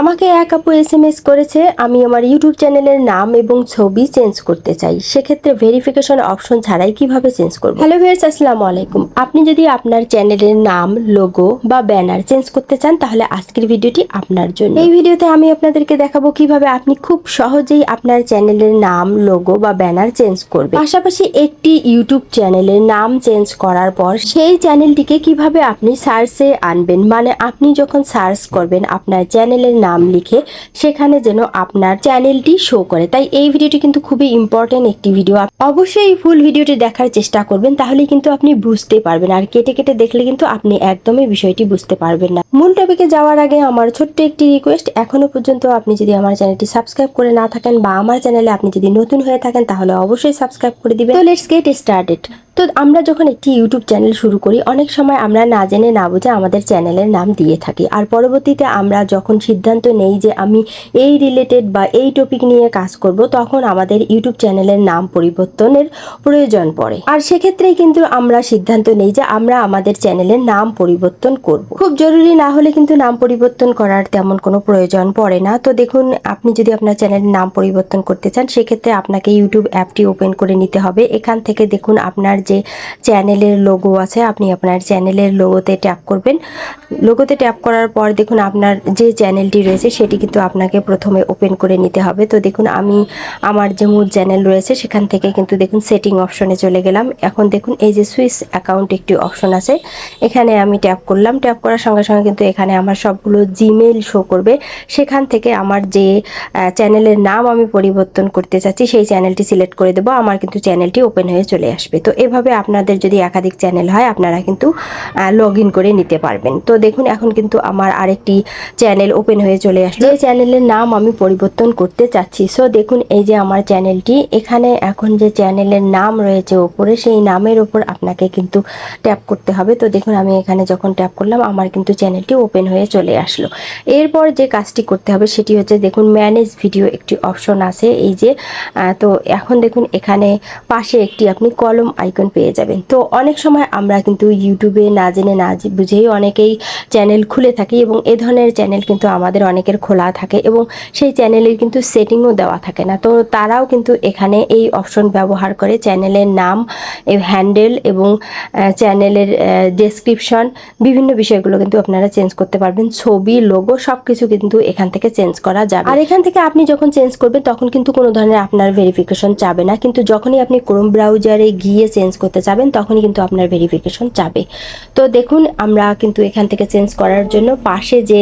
আমাকে এক আপু এস এম এস করেছে, আমি আমার ইউটিউব চ্যানেলের নাম এবং ছবি চেঞ্জ করতে চাই। সেক্ষেত্রে ভেরিফিকেশন অপশন ছাড়াই কীভাবে চেঞ্জ করব? হ্যালো ভিউয়ার্স আসসালামু আলাইকুম। আপনি যদি আপনার চ্যানেলের নাম লোগো বা ব্যানার চেঞ্জ করতে চান, তাহলে আজকের ভিডিওটি আপনার জন্য। এই ভিডিওতে আমি আপনাদেরকে দেখাবো কীভাবে আপনি খুব সহজেই আপনার চ্যানেলের নাম লোগো বা ব্যানার চেঞ্জ করবেন। পাশাপাশি একটি ইউটিউব চ্যানেলের নাম চেঞ্জ করার পর, সেই চ্যানেলটিকে কীভাবে আপনি সার্চে আনবেন? মানে আপনি যখন সার্চ করবেন আপনার চ্যানেলের নাম লিখে সেখানে যেন আপনার চ্যানেলটি শো করে। তাই এই ভিডিওটি কিন্তু খুবই ইম্পর্টেন্ট একটি ভিডিও অবশ্যই এই ফুল ভিডিওটি দেখার চেষ্টা করবেন তাহলে কিন্তু আপনি বুঝতে পারবেন। আর কেটে কেটে দেখলে কিন্তু আপনি একদমই বিষয়টি বুঝতে পারবেন না। মূল টপিকে যাওয়ার আগে আমার ছোট্ট একটি রিকোয়েস্ট এখনও পর্যন্ত আপনি যদি আমার চ্যানেলটি সাবস্ক্রাইব করে না থাকেন বা আমার চ্যানেলে আপনি যদি নতুন হয়ে থাকেন, তাহলে অবশ্যই সাবস্ক্রাইব করে দিবেন। তো লেটস গেট স্টার্টেড তো আমরা যখন একটি ইউটিউব চ্যানেল শুরু করি, অনেক সময় আমরা না জেনে, না বুঝে আমাদের চ্যানেলের নাম দিয়ে থাকি। আর পরবর্তীতে আমরা যখন সিদ্ধান্ত নেই যে আমি এই রিলেটেড বা এই টপিক নিয়ে কাজ করব, তখন আমাদের ইউটিউব চ্যানেলের নাম পরিবর্তনের প্রয়োজন পড়ে। আর সেক্ষেত্রেই কিন্তু আমরা সিদ্ধান্ত নেই যে আমরা আমাদের চ্যানেলের নাম পরিবর্তন করব। খুব জরুরি না হলে কিন্তু নাম পরিবর্তন করার তেমন কোনো প্রয়োজন পড়ে না। তো দেখুন, আপনি যদি আপনার চ্যানেলের নাম পরিবর্তন করতে চান, সেক্ষেত্রে আপনাকে ইউটিউব অ্যাপটি ওপেন করে নিতে হবে। এখান থেকে দেখুন আপনার যে চ্যানেলের লোগো আছে, আপনি আপনার চ্যানেলের লোগোতে ট্যাপ করবেন। লোগোতে ট্যাপ করার পর দেখুন আপনার যে চ্যানেলটি রয়েছে, সেটি কিন্তু আপনাকে প্রথমে ওপেন করে নিতে হবে। তো দেখুন, আমি আমার যে মূল চ্যানেল রয়েছে, সেখান থেকে কিন্তু দেখুন সেটিং অপশনে চলে গেলাম। এখন দেখুন, এই যে সুইস অ্যাকাউন্ট একটি অপশন আছে, এখানে আমি ট্যাপ করলাম। ট্যাপ করার সঙ্গে সঙ্গে কিন্তু এখানে আমার সবগুলো জিমেল শো করবে। সেখান থেকে আমার যে চ্যানেলের নাম আমি পরিবর্তন করতে চাচ্ছি, সেই চ্যানেলটি সিলেক্ট করে দেবো। আমার কিন্তু চ্যানেলটি ওপেন হয়ে চলে আসবে। তো এভাবে আপনাদের যদি একাধিক চ্যানেল হয়, আপনারা কিন্তু লগ করে নিতে পারবেন। তো দেখুন, এখন কিন্তু আমার আরেকটি চ্যানেল ওপেন হয়ে চলে আসছে যে চ্যানেলের নাম আমি পরিবর্তন করতে চাচ্ছি। সো দেখুন, এই যে আমার চ্যানেলটি, এখানে এখন যে চ্যানেলের নাম রয়েছে ওপরে, সেই নামের ওপর আপনাকে কিন্তু ট্যাপ করতে হবে। তো দেখুন, আমি এখানে যখন ট্যাপ করলাম, আমার কিন্তু চ্যানেলটি ওপেন হয়ে চলে আসলো। এরপর যে কাজটি করতে হবে, সেটি হচ্ছে, দেখুন ম্যানেজ ভিডিও একটি অপশন আছে। এই যে তো এখন দেখুন, এখানে পাশে একটি আপনি কলম আইকন পেয়ে যাবেন। তো অনেক সময় আমরা কিন্তু ইউটিউবে না জেনে, না বুঝেই অনেকেই চ্যানেল খুলে থাকি এবং এ ধরনের চ্যানেল কিন্তু আমাদের অনেকের খোলা থাকে এবং সেই চ্যানেলের কিন্তু সেটিংও দেওয়া থাকে না। তো তারাও কিন্তু এখানে এই অপশন ব্যবহার করে চ্যানেলের নাম হ্যান্ডেল এবং চ্যানেলের ডেসক্রিপশন বিভিন্ন বিষয়গুলো কিন্তু আপনারা চেঞ্জ করতে পারবেন। ছবি লোগো সব কিছু কিন্তু এখান থেকে চেঞ্জ করা যাবে। আর এখান থেকে আপনি যখন চেঞ্জ করবেন, তখন কিন্তু কোনো ধরনের আপনার ভেরিফিকেশন চাবে না। কিন্তু যখনই আপনি ক্রোম ব্রাউজারে গিয়ে চেঞ্জ করতে যাবেন, তখনই কিন্তু আপনার ভেরিফিকেশন যাবে। তো দেখুন, আমরা কিন্তু এখান থেকে চেঞ্জ করার জন্য পাশে যে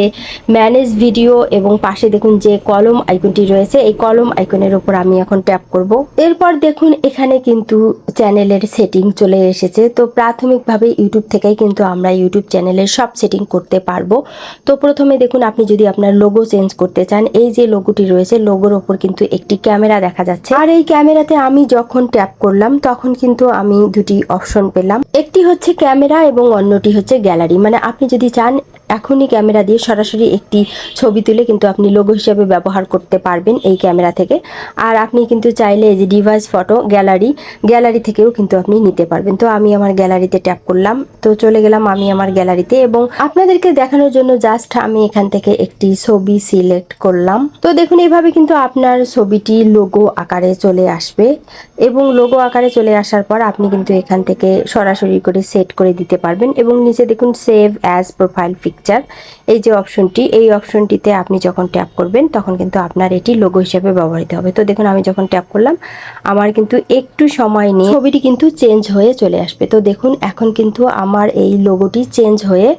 ম্যানেজ ভিডিও এবং পাশে দেখুন যে কলম আইকনটি রয়েছে, এই কলম আইকনের উপর আমি এখন ট্যাপ করব। এরপর দেখুন, এখানে কিন্তু চ্যানেলের সেটিং চলে এসেছে। তো প্রাথমিকভাবে ইউটিউব থেকেই কিন্তু আমরা ইউটিউব চ্যানেলের সব সেটিং করতে পারব। তো প্রথমে দেখুন, আপনি যদি আপনার লোগো চেঞ্জ করতে চান, এই যে লোগোটি রয়েছে লোগোর ওপর কিন্তু একটি ক্যামেরা দেখা যাচ্ছে। আর এই ক্যামেরাতে আমি যখন ট্যাপ করলাম, তখন কিন্তু আমি দুটি অপশন পেলাম। একটি হচ্ছে ক্যামেরা এবং অন্যটি হচ্ছে গ্যালারি মানে আপনি যদি চান এখনই ক্যামেরা দিয়ে সরাসরি একটি ছবি তুলে কিন্তু আপনি লোগো হিসেবে ব্যবহার করতে পারবেন এই ক্যামেরা থেকে। আর আপনি কিন্তু চাইলে এই যে ডিভাইস ফটো গ্যালারি গ্যালারি থেকেও কিন্তু আপনি নিতে পারবেন। তো আমি আমার গ্যালারিতে ট্যাপ করলাম। তো চলে গেলাম আমি আমার গ্যালারিতে এবং আপনাদেরকে দেখানোর জন্য জাস্ট আমি এখান থেকে একটি ছবি সিলেক্ট করলাম। তো দেখুন এইভাবে কিন্তু আপনার ছবিটি লোগো আকারে চলে আসবে এবং লোগো আকারে চলে আসার পর আপনি কিন্তু এখান থেকে সরাসরি করে সেট করে দিতে পারবেন এবং নিচে দেখুন সেভ অ্যাজ প্রোফাইল পিকচার এই যে অপশনটি এই অপশনটিতে আপনি যখন ট্যাপ করবেন, তখন কিন্তু আপনার এটি লোগো হিসেবে ব্যবহৃত হবে। তো দেখুন, আমি যখন ট্যাপ করলাম, আমার কিন্তু একটু সময় নিয়ে ছবিটি কিন্তু চেঞ্জ হয়ে চলে আসবে। তো দেখুন, এখন কিন্তু আমার এই লোগোটি চেঞ্জ হয়ে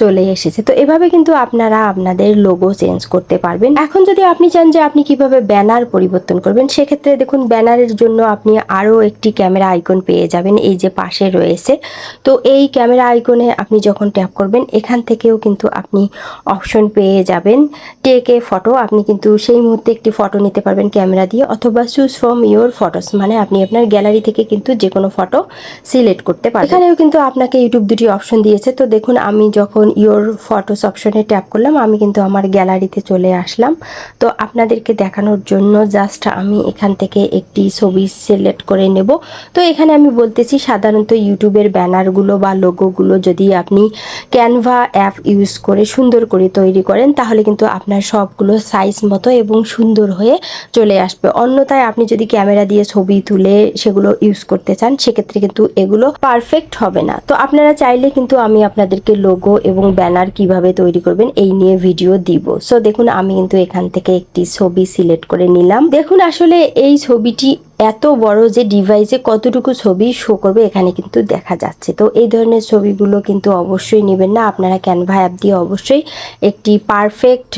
চলে এসেছে। তো এভাবে কিন্তু আপনারা আপনাদের লোগো চেঞ্জ করতে পারবেন। এখন যদি আপনি চান যে আপনি কীভাবে ব্যানার পরিবর্তন করবেন, সেক্ষেত্রে দেখুন ব্যানারের জন্য আপনি আরও একটি ক্যামেরা আইকন পেয়ে যাবেন এই যে পাশে রয়েছে। তো এই ক্যামেরা আইকনে আপনি যখন ট্যাপ করবেন, এখান থেকেও কিন্তু আপনি অপশন পেয়ে যাবেন। টেক ফটো আপনি কিন্তু সেই মুহূর্তে একটি ফটো নিতে পারবেন ক্যামেরা দিয়ে, অথবা চুজ ফ্রম ইওর ফটোস মানে আপনি আপনার গ্যালারি থেকে কিন্তু যে কোনো ফটো সিলেক্ট করতে পারবেন। এখানেও কিন্তু আপনাকে ইউটিউব দুটি অপশন দিয়েছে। তো দেখুন আমি যখন ইওর ফটোস অপশনে ট্যাপ করলাম, আমি কিন্তু আমার গ্যালারিতে চলে আসলাম। তো আপনাদেরকে দেখানোর জন্য জাস্ট আমি এখান থেকে একটি ছবি সিলেক্ট করে নেব। তো এখানে আমি বলতেছি, সাধারণত ইউটিউবের ব্যানারগুলো বা লোগোগুলো যদি আপনি ক্যানভা অ্যাপ ইউজ করে সুন্দর করে তৈরি করেন, তাহলে কিন্তু আপনার সবগুলো সাইজ মতো এবং সুন্দর হয়ে চলে আসবে। অন্যথায় আপনি যদি ক্যামেরা দিয়ে ছবি তুলে সেগুলো ইউজ করতে চান, সেক্ষেত্রে কিন্তু এগুলো পারফেক্ট হবে না। তো আপনারা চাইলে কিন্তু আমি আপনাদেরকে লোগো এবং ব্যানার কীভাবে তৈরি করবেন এই নিয়ে ভিডিও দিব। সো দেখুন, আমি কিন্তু এখান থেকে একটি ছবি সিলেক্ট করে নিলাম। দেখুন, আসলে এই ছবিটি এত বড় যে ডিভাইসে কতটুকু ছবি শো করবে এখানে কিন্তু দেখা যাচ্ছে। তো এই ধরনের ছবিগুলো কিন্তু অবশ্যই নেবেন না। আপনারা ক্যানভা অ্যাপ দিয়ে অবশ্যই একটি পারফেক্ট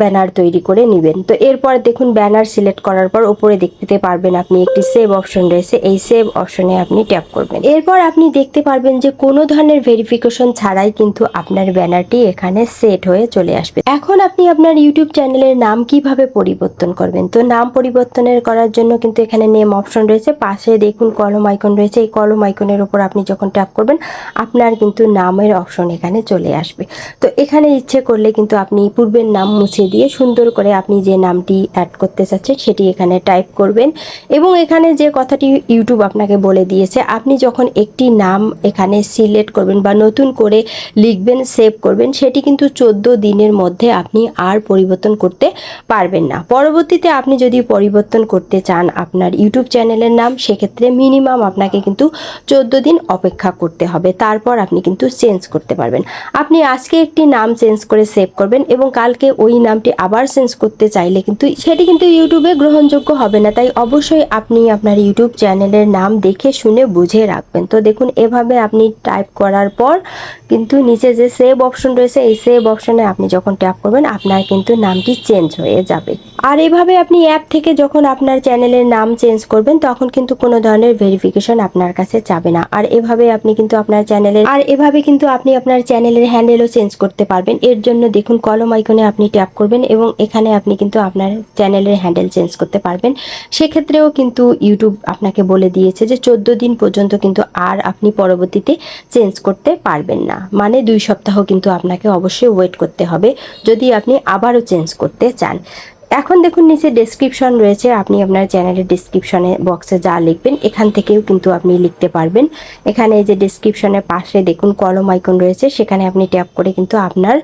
ব্যানার তৈরি করে নেবেন। তো এরপর দেখুন ব্যানার সিলেক্ট করার পর উপরে দেখতে পারবেন আপনি একটি সেভ অপশন রয়েছে। এই সেভ অপশনে আপনি ট্যাপ করবেন। এরপর আপনি দেখতে পারবেন যে কোনো ধরনের ভেরিফিকেশন ছাড়াই কিন্তু আপনার ব্যানারটি এখানে সেট হয়ে চলে আসবে। এখন আপনি আপনার ইউটিউব চ্যানেলের নাম কীভাবে পরিবর্তন করবেন? তো নাম পরিবর্তনের করার জন্য কিন্তু এখানে নেম অপশন রয়েছে, পাশে দেখুন কলম আইকন রয়েছে। এই কলম আইকনের উপর আপনি যখন ট্যাপ করবেন, আপনার কিন্তু নামের অপশন এখানে চলে আসবে। তো এখানে ইচ্ছে করলে কিন্তু আপনি পূর্বের নাম মুছে দিয়ে সুন্দর করে আপনি যে নামটি অ্যাড করতে চাচ্ছেন, সেটি এখানে টাইপ করবেন। এবং এখানে যে কথাটি ইউটিউব আপনাকে বলে দিয়েছে, আপনি যখন একটি নাম এখানে সিলেক্ট করবেন বা নতুন করে লিখবেন সেভ করবেন, সেটি কিন্তু চোদ্দ দিনের মধ্যে আপনি আর পরিবর্তন করতে পারবেন না। পরবর্তীতে আপনি যদি পরিবর্তন করতে চান আপনার ইউটিউব চ্যানেলের নাম, সেক্ষেত্রে মিনিমাম আপনাকে কিন্তু চোদ্দ দিন অপেক্ষা করতে হবে। তারপর আপনি কিন্তু চেঞ্জ করতে পারবেন। আপনি আজকে একটি নাম চেঞ্জ করে সেভ করবেন এবং কালকে ওই নামটি আবার চেঞ্জ করতে চাইলে কিন্তু সেটি কিন্তু ইউটিউবে গ্রহণযোগ্য হবে না। তাই অবশ্যই আপনি আপনার ইউটিউব চ্যানেলের নাম দেখে শুনে বুঝে রাখবেন। তো দেখুন, এভাবে আপনি টাইপ করার পর কিন্তু নিচে যে সেভ অপশন রয়েছে, এই সেভ অপশনে আপনি যখন ট্যাপ করবেন, আপনার কিন্তু নামটি চেঞ্জ হয়ে যাবে। আর এভাবে আপনি অ্যাপ থেকে যখন আপনার চ্যানেলের নাম চেঞ্জ করবেন, তখন কিন্তু কোনো ধরনের ভেরিফিকেশন আপনার কাছে যাবে না। আর এভাবে আপনি কিন্তু আপনার চ্যানেলের আর এভাবে কিন্তু আপনি আপনার চ্যানেলের হ্যান্ডেলও চেঞ্জ করতে পারবেন। এর জন্য দেখুন কলম আইকনে আপনি ট্যাপ করবেন এবং এখানে আপনি কিন্তু আপনার চ্যানেলের হ্যান্ডেল চেঞ্জ করতে পারবেন। সেক্ষেত্রেও কিন্তু ইউটিউব আপনাকে বলে দিয়েছে যে চোদ্দ দিন পর্যন্ত কিন্তু আর আপনি পরবর্তীতে চেঞ্জ করতে পারবেন না। মানে দুই সপ্তাহ কিন্তু আপনাকে অবশ্যই ওয়েট করতে হবে। যদি আপনি আবারও চেঞ্জ করতে চান। এখন দেখুন, নিচে ডেসক্রিপশন রয়েছে। আপনি আপনার চ্যানেলের ডিসক্রিপশনে বক্সে যা লিখবেন, এখান থেকেও কিন্তু আপনি লিখতে পারবেন। এখানে যে ডিসক্রিপশনের পাশে দেখুন কলম আইকন রয়েছে। সেখানে আপনি ট্যাপ করে কিন্তু আপনার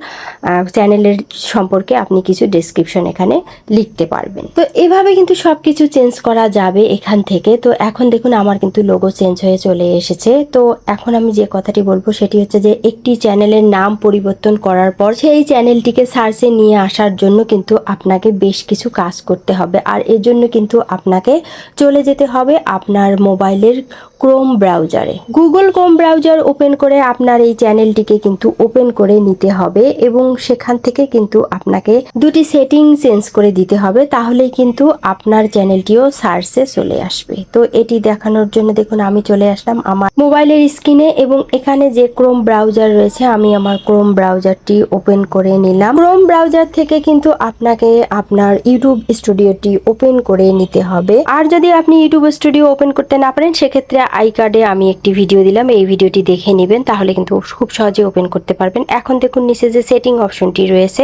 চ্যানেলের সম্পর্কে আপনি কিছু ডেসক্রিপশন এখানে লিখতে পারবেন। তো এভাবে কিন্তু সব কিছু চেঞ্জ করা যাবে এখান থেকে। তো এখন দেখুন, আমার কিন্তু লোগো চেঞ্জ হয়ে চলে এসেছে। তো এখন আমি যে কথাটি বলব, সেটি হচ্ছে যে, একটি চ্যানেলের নাম পরিবর্তন করার পর, সেই চ্যানেলটিকে সার্চে নিয়ে আসার জন্য কিন্তু আপনাকে বেশ কিছু কাজ করতে হবে। আর এর জন্য কিন্তু আপনাকে চলে যেতে হবে আপনার মোবাইলের ক্রোম ব্রাউজারে গুগল ক্রোম ব্রাউজার ওপেন করে আপনার এই চ্যানেলটিকে কিন্তু ওপেন করে নিতে হবে এবং সেখান থেকে কিন্তু আপনাকে দুটি সেটিং চেঞ্জ করে দিতে হবে, তাহলেই কিন্তু আপনার চ্যানেলটিও সার্চে চলে আসবে। তো এটি দেখানোর জন্য দেখুন, আমি চলে আসলাম আমার মোবাইলের স্ক্রিনে এবং এখানে যে ক্রোম ব্রাউজার রয়েছে, আমি আমার ক্রোম ব্রাউজারটি ওপেন করে নিলাম। ক্রোম ব্রাউজার থেকে কিন্তু আপনাকে আপনার ইউটিউব স্টুডিওটি ওপেন করে নিতে হবে। আর যদি আপনি ইউটিউব স্টুডিও ওপেন করতে না পারেন, সেক্ষেত্রে আই কার্ডে আমি একটি ভিডিও দিলাম। এই ভিডিওটি দেখে নেবেন, তাহলে কিন্তু খুব সহজে ওপেন করতে পারবেন। এখন দেখুন, নিচে যে সেটিং অপশনটি রয়েছে,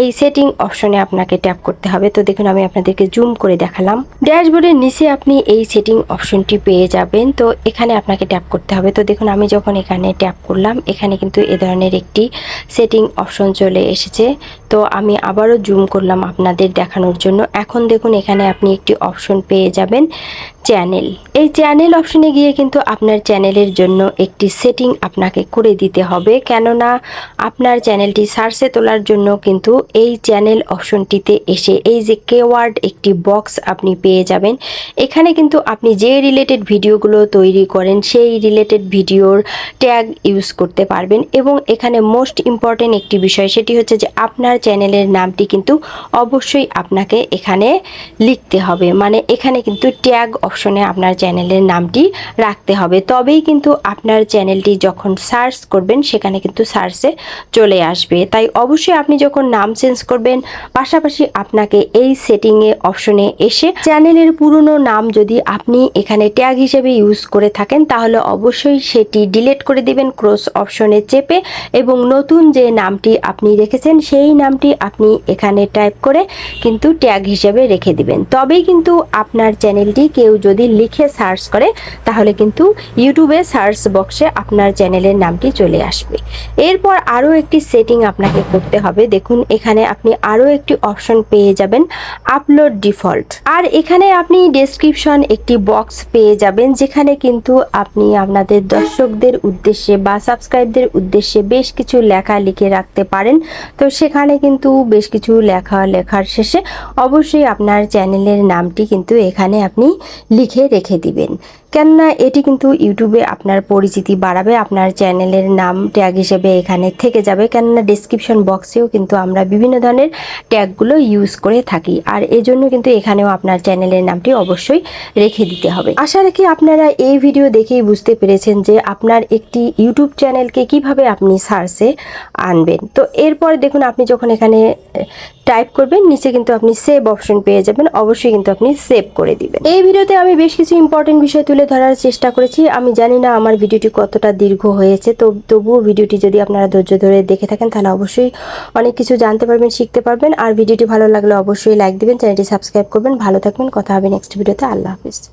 এই সেটিং অপশনে আপনাকে ট্যাপ করতে হবে। তো দেখুন, আমি আপনাদেরকে জুম করে দেখালাম। ড্যাশবোর্ডের নিচে আপনি এই সেটিং অপশনটি পেয়ে যাবেন। তো এখানে আপনাকে ট্যাপ করতে হবে। তো দেখুন, আমি যখন এখানে ট্যাপ করলাম, এখানে কিন্তু এ ধরনের একটি সেটিং অপশন চলে এসেছে। তো আমি আবারও জুম করলাম আপনাদের দেখানোর জন্য। এখন দেখুন এখানে আপনি একটি অপশন পেয়ে যাবেন। চ্যানেল। এই চ্যানেল অপশনে গিয়ে কিন্তু আপনার চ্যানেলের জন্য একটি সেটিং আপনাকে করে দিতে হবে। কেননা আপনার চ্যানেলটি সার্চে তোলার জন্য কিন্তু এই চ্যানেল অপশনটিতে এসে এই যে কেওয়ার্ড একটি বক্স আপনি পেয়ে যাবেন। এখানে কিন্তু আপনি যে রিলেটেড ভিডিওগুলো তৈরি করেন, সেই রিলেটেড ভিডিওর ট্যাগ ইউজ করতে পারবেন এবং এখানে মোস্ট ইম্পর্টেন্ট একটি বিষয় সেটি হচ্ছে যে আপনার চ্যানেলের নামটি কিন্তু অবশ্যই আপনাকে এখানে লিখতে হবে। মানে এখানে কিন্তু ট্যাগ অপশনে আপনার চ্যানেলের নামটি রাখতে হবে। তবেই কিন্তু আপনার চ্যানেলটি যখন সার্চ করবেন, সেখানে কিন্তু সার্চে চলে আসবে। তাই অবশ্যই আপনি যখন নাম চেঞ্জ করবেন, পাশাপাশি আপনাকে এই সেটিংয়ে অপশনে এসে চ্যানেলের পুরনো নাম যদি আপনি এখানে ট্যাগ হিসেবে ইউজ করে থাকেন, তাহলে অবশ্যই সেটি ডিলিট করে দিবেন ক্রস অপশনে চেপে এবং নতুন যে নামটি আপনি রেখেছেন, সেই নামটি আপনি এখানে টাইপ করে কিন্তু ট্যাগ হিসেবে রেখে দিবেন। তবেই কিন্তু আপনার চ্যানেলটি কেউ যদি লিখে সার্চ করে, তাহলে কিন্তু ইউটিউবে সার্চ বক্সে আপনার চ্যানেলের নামটি চলে আসবে। এরপর আরও একটি সেটিং আপনাকে করতে হবে। দেখুন, এখানে আপনি আরও একটি অপশন পেয়ে যাবেন, আপলোড ডিফল্ট। আর এখানে আপনি ডেসক্রিপশন একটি বক্স পেয়ে যাবেন, যেখানে কিন্তু আপনি আপনাদের দর্শকদের উদ্দেশ্যে বা সাবস্ক্রাইবদের উদ্দেশ্যে বেশ কিছু লেখা লিখে রাখতে পারেন। তো সেখানে কিন্তু বেশ কিছু লেখা লেখার শেষে অবশ্যই আপনার চ্যানেলের নামটি কিন্তু এখানে আপনি লিখে রেখে দিবেন। কেননা এটি কিন্তু ইউটিউবে আপনার পরিচিতি বাড়াবে, আপনার চ্যানেলের নাম ট্যাগ হিসেবে এখানে থেকে যাবে। কেননা ডিসক্রিপশন বক্সেও কিন্তু আমরা বিভিন্ন ধরনের ট্যাগগুলো ইউজ করে থাকি। আর এজন্য কিন্তু এখানেও আপনার চ্যানেলের নামটি অবশ্যই রেখে দিতে হবে। আশা রাখি আপনারা এই ভিডিও দেখেই বুঝতে পেরেছেন যে আপনার একটি ইউটিউব চ্যানেলকে কীভাবে আপনি সার্চে আনবেন। তো এরপর দেখুন, আপনি যখন এখানে টাইপ করবেন, নিচে কিন্তু আপনি সেভ অপশন পেয়ে যাবেন। অবশ্যই কিন্তু আপনি সেভ করে দিবেন। এই ভিডিওতে আমি বেশ কিছু ইম্পর্টেন্ট বিষয় তুলে ধরার চেষ্টা করেছি। আমি জানি না আমার ভিডিওটি কতটা দীর্ঘ হয়েছে। তো তবুও ভিডিওটি যদি আপনারা ধৈর্য ধরে দেখে থাকেন, তাহলে অবশ্যই অনেক কিছু জানতে পারবেন, শিখতে পারবেন। আর ভিডিওটি ভালো লাগলে অবশ্যই লাইক দিবেন, চ্যানেলটি সাবস্ক্রাইব করবেন। ভালো থাকবেন। কথা হবে নেক্সট ভিডিওতে। আল্লাহ হাফিজ।